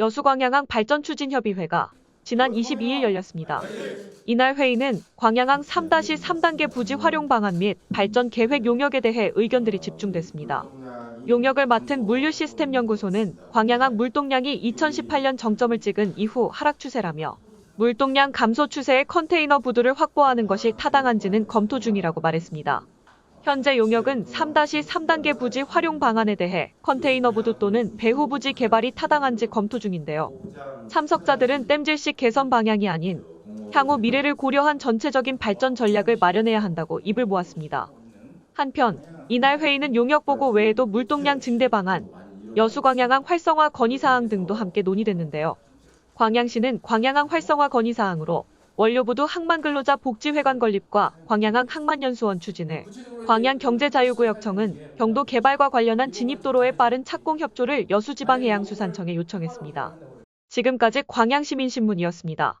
여수광양항 발전추진협의회가 지난 22일 열렸습니다. 이날 회의는 광양항 3-3단계 부지 활용 방안 및 발전 계획 용역에 대해 의견들이 집중됐습니다. 용역을 맡은 물류시스템연구소는 광양항 물동량이 2018년 정점을 찍은 이후 하락 추세라며 물동량 감소 추세의 컨테이너 부두를 확보하는 것이 타당한지는 검토 중이라고 말했습니다. 현재 용역은 3-3단계 부지 활용 방안에 대해 컨테이너 부두 또는 배후 부지 개발이 타당한지 검토 중인데요. 참석자들은 땜질식 개선 방향이 아닌 향후 미래를 고려한 전체적인 발전 전략을 마련해야 한다고 입을 모았습니다. 한편 이날 회의는 용역 보고 외에도 물동량 증대 방안, 여수광양항 활성화 건의사항 등도 함께 논의됐는데요. 광양시는 광양항 활성화 건의사항으로 원료부두 항만근로자 복지회관 건립과 광양항 항만연수원 추진을, 광양경제자유구역청은 경도 개발과 관련한 진입도로의 빠른 착공 협조를 여수지방해양수산청에 요청했습니다. 지금까지 광양시민신문이었습니다.